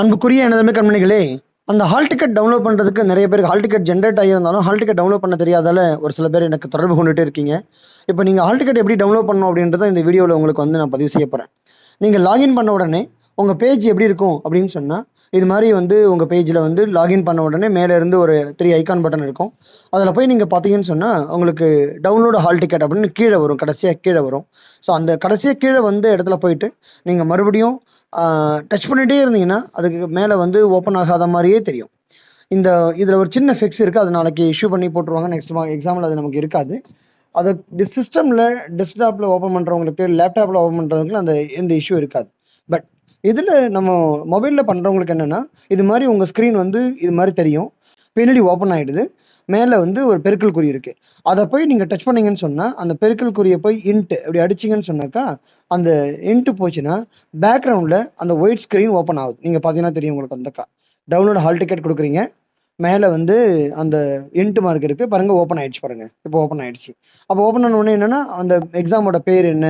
அன்புக்குரிய எனதுமே கண்மணிகளே அந்த hall ticket download பண்ணுறதுக்கு நிறைய பேருக்கு ஹால் டிக்கெட் ஜென்ரேட் ஆகியிருந்தாலும் ஹால் டிக்கெட் டவுன்லோட் பண்ண தெரியாதால ஒரு சில பேர் எனக்கு தொடர்பு கொண்டுகிட்டே இருக்கீங்க. இப்போ நீங்கள் ஹால் டிக்கெட் எப்படி டவுன்லோட் பண்ணணும் அப்படின்றத இந்த வீடியோவில் உங்களுக்கு வந்து நான் பதிவு செய்ய போகிறேன் நீங்கள் லாகின் பண்ண உடனே உங்கள் பேஜ் எப்படி இருக்கும் அப்படின்னு சொன்னால் இது மாதிரி வந்து உங்கள் பேஜில் வந்து லாகின் பண்ண உடனே மேலே இருந்து ஒரு த்ரீ ஐக்கான் பட்டன் இருக்கும். அதில் போய் நீங்கள் பார்த்தீங்கன்னு சொன்னால் உங்களுக்கு டவுன்லோடு ஹால் டிக்கெட் அப்படின்னு கீழே வரும் கடைசியாக கீழே வரும். ஸோ அந்த கடைசியாக கீழே வந்து இடத்துல போயிட்டு நீங்கள் மறுபடியும் டச் பண்ணிகிட்டே இருந்தீங்கன்னா அதுக்கு மேலே வந்து ஓப்பன் ஆகாத மாதிரியே தெரியும். இந்த இதில் ஒரு சின்ன ஃபிக்ஸ் இருக்குது அது நாளைக்கு இஷ்யூ பண்ணி போட்டுருவாங்க. நெக்ஸ்ட் எக்ஸாம்பிள் அது நமக்கு இருக்காது. அது டிஸ் சிஸ்டமில் டெஸ்க்டாப்பில் ஓப்பன் பண்ணுறவங்களுக்கு லேப்டாப்பில் ஓப்பன் பண்ணுறவங்களுக்கு அந்த எந்த இஷ்யூ இருக்காது. பட் இதில் நம்ம மொபைலில் பண்ணுறவங்களுக்கு என்னென்னா இது மாதிரி உங்கள் ஸ்க்ரீன் வந்து இது மாதிரி தெரியும். பின்னாடி ஓப்பன் ஆகிடுது மேலே வந்து ஒரு பெருக்கல் குறி இருக்குது அதை போய் நீங்கள் டச் பண்ணீங்கன்னு சொன்னால் அந்த பெருக்கல் குறியை போய் இன்ட்டு அப்படி அடிச்சிங்கன்னு சொன்னாக்கா அந்த இன்ட்டு போச்சுன்னா பேக்ரவுண்டில் அந்த ஒயிட் ஸ்க்ரீன் ஓப்பன் ஆகுது. நீங்கள் பார்த்தீங்கன்னா தெரியும் உங்களுக்கு அந்தக்கா டவுன்லோட் ஹால் டிக்கெட் கொடுக்குறீங்க. மேலே வந்து அந்த இன்ட்டு மார்க் இருக்குது பாருங்கள் ஓப்பன் ஆயிடுச்சு பாருங்கள் இப்போ ஓப்பன் ஆயிடுச்சு. அப்போ ஓப்பன் ஆனோடனே என்னென்னா அந்த எக்ஸாமோட பேர் என்ன?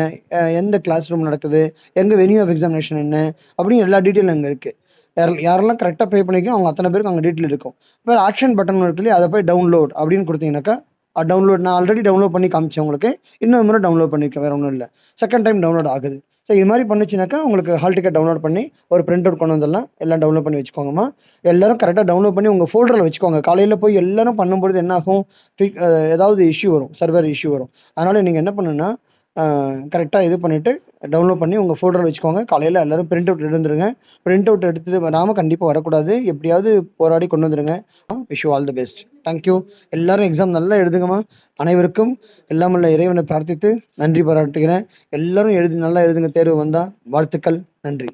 எந்த கிளாஸ் ரூம் நடக்குது? எங்கே வென்யூ ஆஃப் எக்ஸாமினேஷன் என்ன? அப்படின்னு எல்லா டீட்டெயிலும் அங்கே இருக்குது யார் யாரெல்லாம் கரெக்டாக பே பண்ணிக்கோ அவங்க அத்தனை பேருக்கு அங்கே டீட்டெயில் இருக்கும். இப்போ ஆக்ஷன் பட்டன் இருக்கு இல்லையா அதை போய் டவுன்லோட் அப்படின்னு கொடுத்தீங்கன்னாக்கா டவுன்லோட் நான் ஆல்ரெடி டவுன்லோட் பண்ணி காமிச்சேன் உங்களுக்கு. இன்னொரு முறை டவுன்லோட் பண்ணியிருக்கேன் வேறு ஒன்றும் இல்லை. செகண்ட் டைம் டவுன்லோட் ஆகுது. ஸோ இது மாதிரி பண்ணுச்சுனாக்கா உங்களுக்கு ஹால் டிக்கெட் டவுன்லோட் பண்ணி ஒரு பிரிண்ட் அவுட் கொண்டு வந்துடலாம். எல்லாம் டவுன்லோட் பண்ணி வச்சுக்கோங்கம்மா. எல்லாரும் கரெக்டாக டவுன்லோட் பண்ணி உங்கள் ஃபோல்டரில் வச்சுக்கோங்க. காலையில் போய் எல்லாரும் பண்ணும்பொழுது என்ன ஆகும்? ஏதாவது இஷ்யூ வரும். சர்வர் இஷ்யூ வரும். அதனால் நீங்கள் என்ன பண்ணுன்னா கரெக்டாக இது பண்ணிவிட்டு டவுன்லோட் பண்ணி உங்கள் ஃபோல்டரில் வச்சுக்கோங்க. காலையில் எல்லாரும் பிரிண்ட் அவுட் எடுத்துருங்க. பிரிண்ட் அவுட் எடுத்துகிட்டு வராமல் கண்டிப்பாக வரக்கூடாது. எப்படியாவது போராடி கொண்டு வந்துடுங்க wish you all the best thank you எல்லோரும் எக்ஸாம் நல்லா எழுதுங்கம்மா. அனைவருக்கும் எல்லாம் உள்ள இறைவனை பிரார்த்தித்து நன்றி பாராட்டுகிறேன். எல்லோரும் எழுதி நல்லா எழுதுங்க. தேர்வு வந்தால் வாழ்த்துக்கள். நன்றி.